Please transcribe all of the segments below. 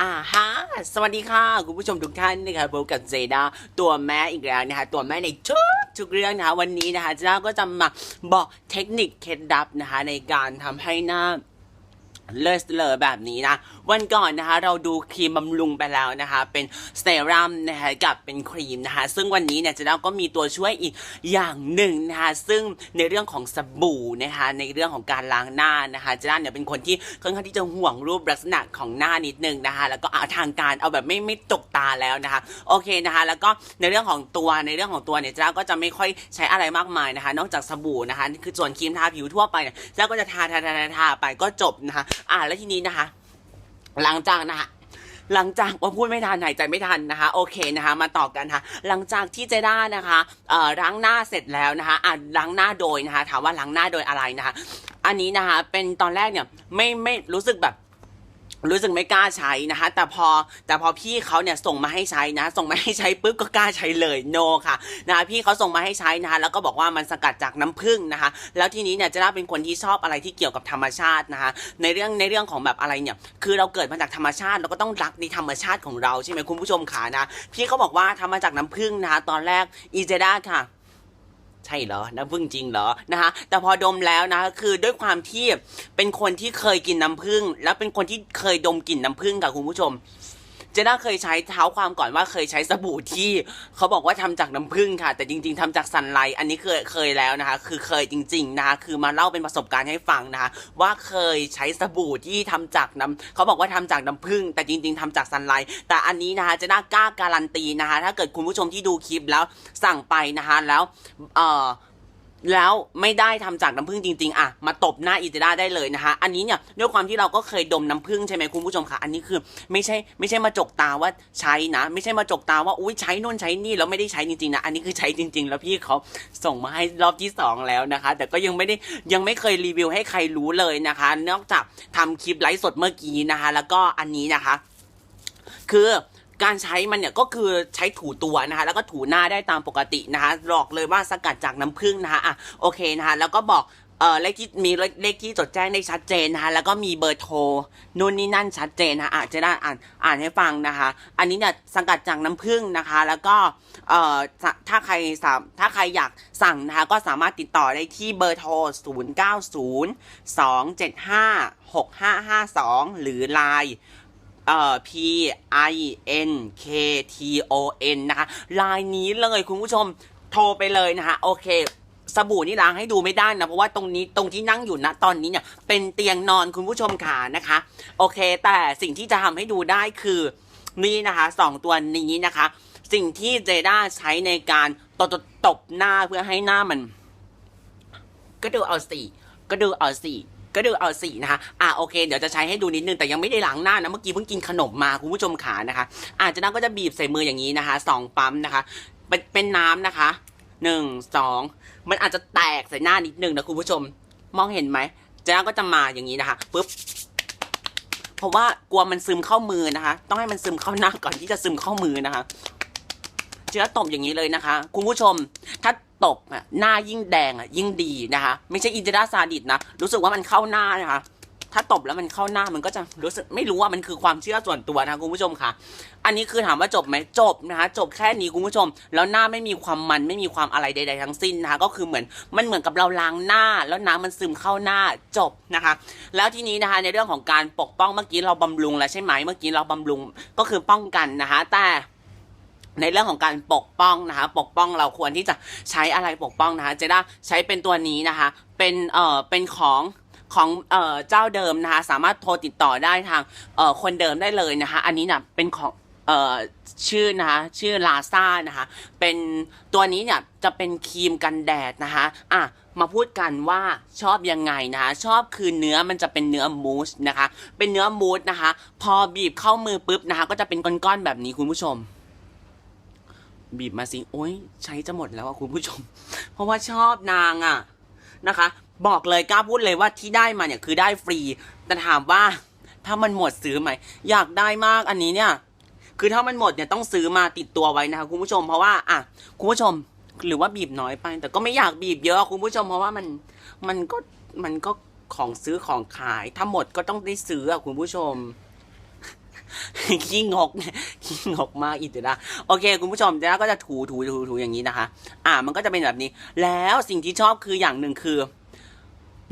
อ่าฮะ สวัสดีค่ะ คุณผู้ชมทุกท่านนะคะพบกับเจด้าตัวแม่อีกแล้วนะคะ ตัวแม่ในทุกทุกเรื่องนะคะ วันนี้นะคะเจด้าก็จะมาบอกเทคนิคเคล็ดลับนะคะในการทำให้หน้า เลิศเลยแบบนี้นะ วันก่อนนะคะ เราดูครีมบำรุงไปแล้วนะคะ เป็นเซรั่มนะคะกับเป็นครีมนะคะ ซึ่งวันนี้เนี่ยเจะเราก็มีตัวช่วยอีกอย่างหนึ่งนะคะ ซึ่งในเรื่องของสบู่นะคะในเรื่องของการล้างหน้านะคะเจะเนี่ยเป็นคนที่ค่อนข้างที่จะห่วงรูปลักษณะของหน้านิดนึงนะคะ แล้วก็เอาทางการเอาแบบไม่ไม่ตกตาแล้วนะคะ โอเคนะคะ แล้วก็ในเรื่องของตัวในเรื่องของตัวเนี่ยเจ้าก็จะไม่ค่อยใช้อะไรมากมายนะคะ นอกจากสบู่นะคะ คือส่วนครีมทาผิวทั่วไปเนี่ยเจ้าก็จะทาทาทาทาไปก็จบนะคะอ่าแล้วทีนี้นะคะ หลังจากนะคะหลังจากว่าพูดไม่ทันหายใจไม่ทันนะคะ โอเคนะคะ มาต่อกันค่ะ หลังจากที่เจด้านะคะเอ่อล้างหน้าเสร็จแล้วนะคะอ่าล้างหน้าโดยนะคะถามว่าล้างหน้าโดยอะไรนะคะ อันนี้นะคะ เป็นตอนแรกเนี่ยไม่ไม่รู้สึกแบบ รู้สึกไม่กล้าใช้นะคะ แต่พอแต่พอพี่เขาเนี่ยส่งมาให้ใช้นะ ส่งมาให้ใช้ปุ๊บก็กล้าใช้เลยโนค่ะนะคะพี่เขาส่งมาให้ใช้นะคะ แล้วก็บอกว่ามันสกัดจากน้ำผึ้งนะคะ แล้วทีนี้เนี่ยจะน่าเป็นคนที่ชอบอะไรที่เกี่ยวกับธรรมชาตินะคะ ในเรื่องในเรื่องของแบบอะไรเนี่ย คือเราเกิดมาจากธรรมชาติเราก็ต้องรักในธรรมชาติของเราใช่ไหมคุณผู้ชมขานะ พี่เขาบอกว่าทำมาจากน้ำผึ้งนะคะตอนแรกอีเจด้าค่ะ ช่เหรอน้ำผึ้งจริงเหรอนะคะแต่พอดมแล้วนะคือด้วยความที่เป็นคนที่เคยกินน้ำผึ้งแล้วเป็นคนที่เคยดมกลิ่นน้ำผึ้งกับคุณผู้ชม เจด้าเคยใช้เท้าความก่อนว่าเคยใช้สบู่ที่เขาบอกว่าทำจากน้ำผึ้งค่ะ แต่จริง ๆทำจากสันไลท์อันนี้เคยเคยแล้วนะคะ คือเคยจริง ๆ นะคะ คือมาเล่าเป็นประสบการณ์ให้ฟังนะคะว่าเคยใช้สบู่ที่ทำจากน้ำเขาบอกว่าทำจากน้ำผึ้งแต่จริง ๆทำจากสันไลท์แต่อันนี้นะคะเจด้ากล้าการันตีนะคะ ถ้าเกิดคุณผู้ชมที่ดูคลิปแล้วสั่งไปนะคะแล้วเอ่อ แล้วไม่ได้ทำจากน้ำผึ้งจริงๆอะมาตบหน้าอีเจด้าได้เลยนะคะ อันนี้เนี่ยด้วยความที่เราก็เคยดมน้ำผึ้งใช่ไหมคุณผู้ชมคะอันนี้คือไม่ใช่ไม่ใช่มาจกตาว่าใช้นะ ไม่ใช่มาจกตาว่าอุ้ยใช้นู่นใช้นี่แล้วไม่ได้ใช้จริงๆนะ อันนี้คือใช้จริง ๆ แล้วพี่เขาส่งมาให้รอบที่สองแล้วนะคะ แต่ก็ยังไม่ได้ยังไม่เคยรีวิวให้ใครรู้เลยนะคะ นอกจากทำคลิปไลฟ์สดเมื่อกี้นะคะ แล้วก็อันนี้นะคะ คือ การใช้มันเนี่ยก็คือใช้ถูตัวนะคะ แล้วก็ถูหน้าได้ตามปกตินะคะบอกเลยว่าสกัดจากน้ำผึ้งนะคะอะโอเคนะคะ แล้วก็บอกเอ่อเลขที่มีเลขที่จดแจ้งได้ชัดเจนนะคะแล้วก็มีเบอร์โทรนู่นนี่นั่นชัดเจนนะอาจจะได้อ่านอ่านให้ฟังนะคะ อันนี้เนี่ยสกัดจากน้ำผึ้งนะคะ แล้วก็เอ่อถ้าถ้าใครสามถ้าใครอยากสั่งนะคะก็สามารถติดต่อได้ที่เบอร์โทร 0 9 0 2 7 5 6 5 5 2 หรือ Line เอ่อ P I N K T O N นะคะลายนี้เลยคุณผู้ชมโทรไปเลยนะคะโอเคสบู่นี่ล้างให้ดูไม่ได้นะ เพราะว่าตรงนี้ตรงที่นั่งอยู่นะตอนนี้เนี่ยเป็นเตียงนอนคุณผู้ชมขานะคะ โอเค แต่สิ่งที่จะทำให้ดูได้คือนี่นะคะสองตัวนี้นะคะ สิ่งที่เจด้าใช้ในการตบตบตบหน้าเพื่อให้หน้ามัน ก็ดูเอาสี่ก็ดูเอาสี่ ก็ดูเอาสีนะคะ อะโอเค เดี๋ยวจะใช้ให้ดูนิดนึงแต่ยังไม่ได้ล้างหน้านะเมื่อกี้เพิ่งกินขนมมาคุณผู้ชมขานะคะอาจจะนั้นก็จะบีบใส่มืออย่างนี้นะคะสองปั๊มนะคะเป็นเป็นน้ำนะคะหนึ่งสองมันอาจจะแตกใส่หน้านิดนึงนะคุณผู้ชม มองเห็นไหมเจ้าก็จะมาอย่างนี้นะคะปุ๊บเพราะว่ากลัวมันซึมเข้ามือนะคะ ต้องให้มันซึมเข้าหน้าก่อนที่จะซึมเข้ามือนะคะเชื้อตบอย่างนี้เลยนะคะ คุณผู้ชมถ้า ตบอะหน้ายิ่งแดงอะยิ่งดีนะคะ ไม่ใช่อินเด้าซาดิสนะ รู้สึกว่ามันเข้าหน้านะคะ ถ้าตบแล้วมันเข้าหน้ามันก็จะรู้สึกไม่รู้ว่ามันคือความเชื่อส่วนตัวนะคุณผู้ชมค่ะ อันนี้คือถามว่าจบไหมจบนะคะ จบแค่นี้คุณผู้ชม แล้วหน้าไม่มีความมันไม่มีความอะไรใด ๆ ทั้งสิ้นนะคะ ก็คือเหมือนมันเหมือนกับเราล้างหน้า แล้วน้ำมันซึมเข้าหน้าจบนะคะ แล้วทีนี้นะคะในเรื่องของการปกป้องเมื่อกี้เราบำรุงแล้วใช่ไหมเมื่อกี้เราบำรุงก็คือป้องกันนะคะ แต่ ในเรื่องของการปกป้องนะคะ ปกป้องเราควรที่จะใช้อะไรปกป้องนะคะ เจด้าใช้เป็นตัวนี้นะคะ เป็นเอ่อเป็นของของเอ่อเจ้าเดิมนะคะ สามารถโทรติดต่อได้ทางเอ่อคนเดิมได้เลยนะคะ อันนี้นะเป็นของเอ่อชื่อนะคะชื่อลาซ่านะคะเป็นตัวนี้เนี่ยจะเป็นครีมกันแดดนะคะอะมาพูดกันว่าชอบยังไงนะคะชอบคือเนื้อมันจะเป็นเนื้อมูสนะคะ เป็นเนื้อมูสนะคะ พอบีบเข้ามือปุ๊บนะคะ ก็จะเป็นก้อนๆแบบนี้คุณผู้ชม บีบมาสิโอ้ยใช้จะหมดแล้วอะคุณผู้ชม เพราะว่าชอบนางอะนะคะ บอกเลยกล้าพูดเลยว่าที่ได้มาเนี่ยคือได้ฟรี แต่ถามว่าถ้ามันหมดซื้อไหม อยากได้มากอันนี้เนี่ย คือถ้ามันหมดเนี่ยต้องซื้อมาติดตัวไว้นะคะคุณผู้ชมเพราะว่าอะคุณผู้ชมหรือว่าบีบน้อยไป แต่ก็ไม่อยากบีบเยอะคุณผู้ชมเพราะว่ามันมันก็มันก็ของซื้อของขาย ถ้าหมดก็ต้องได้ซื้ออะคุณผู้ชม ขี้งกเนี่ยขี้งกมากอีเดนะโอเค คุณผู้ชมเดี๋ยวก็จะถูถูถูถูอย่างนี้นะคะ อ่า มันก็จะเป็นแบบนี้ แล้วสิ่งที่ชอบคืออย่างหนึ่งคือ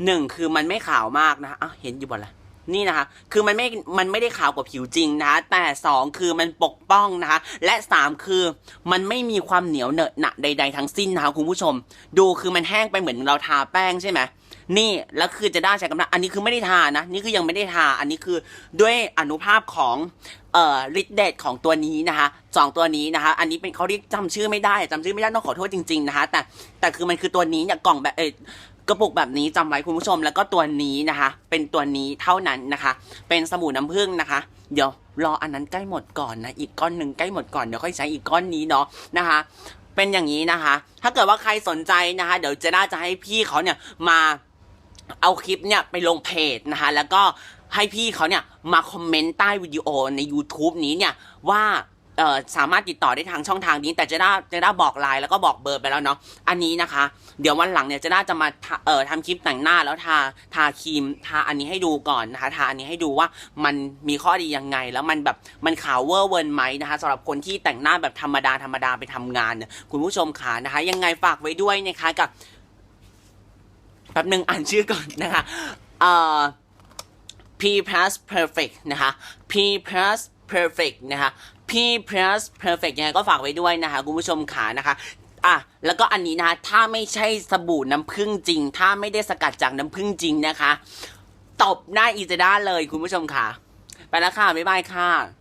หนึ่งคือมันไม่ขาวมากนะอะเห็นอยู่บนละนี่นะคะ คือมันไม่ มันไม่ได้ขาวกว่าผิวจริงนะคะ แต่สองคือมันปกป้องนะคะ และสามคือมันไม่มีความเหนียวเหนอะหนะใด ๆ ทั้งสิ้นนะคะคุณผู้ชม ดูคือมันแห้งไปเหมือนเราทาแป้งใช่ไหม นี่แล้วคือจะได้ใช้กำลังอันนี้คือไม่ได้ทานะ นี่คือยังไม่ได้ทา อันนี้คือด้วยอนุภาพของเอ่อฤทธิ์เดชของตัวนี้นะคะสองตัวนี้นะคะ อันนี้เป็นเขาเรียกจำชื่อไม่ได้จำชื่อไม่ได้ต้องขอโทษจริง ๆนะคะ แต่แต่คือมันคือตัวนี้เนี่ยกล่องแบบเออกระปุกแบบนี้จำไว้คุณผู้ชมแล้วก็ตัวนี้นะคะ เป็นตัวนี้เท่านั้นนะคะ เป็นสบู่น้ำผึ้งนะคะ เดี๋ยวรออันนั้นใกล้หมดก่อนนะอีกก้อนหนึ่งใกล้หมดก่อนเดี๋ยวค่อยใช้อีกก้อนนี้เนาะนะคะ เป็นอย่างนี้นะคะ ถ้าเกิดว่าใครสนใจนะคะ เดี๋ยวเจะน่าจะให้พี่เขาเนี่ยมา เอาคลิปเนี่ยไปลงเพจนะคะแล้วก็ให้พี่เขาเนี่ยมาคอมเมนต์ใต้วิดีโอใน YouTube นี้เนี่ยว่าสามารถติดต่อได้ทางช่องทางนี้ แต่เจะได้จะได้บอกไลน์แล้วก็บอกเบอร์ไปแล้วเนาะอันนี้นะคะ เดี๋ยววันหลังเนี่ยเจะได้จะมาทาเอ่อทำคลิปแต่งหน้าแล้วทาทาครีมทาอันนี้ให้ดูก่อนนะคะทาอันนี้ให้ดูว่ามันมีข้อดียังไง แล้วมันแบบมันขาวเวอร์เวิร์นไหมนะคะสำหรับคนที่แต่งหน้าแบบธรรมดาธรรมดาไปทำงานเนี่ยคุณผู้ชมขานะคะ ยังไงฝากไว้ด้วยนะคะกับ ป๊บหนึ่งอ่านชื่อก่อนนะคะเอ่อ P plus perfect นะคะ P plus perfect นะคะ P plus perfect ยังไงก็ฝากไว้ด้วยนะคะคุณผู้ชมขานะคะอะแล้วก็อันนี้นะคะถ้าไม่ใช่สบู่น้ำผึ้งจริง ถ้าไม่ได้สกัดจากน้ำผึ้งจริงนะคะ ตบหน้าอีเจด้าเลยคุณผู้ชมค่ะ ไปแล้วค่ะ บ๊ายบายค่ะ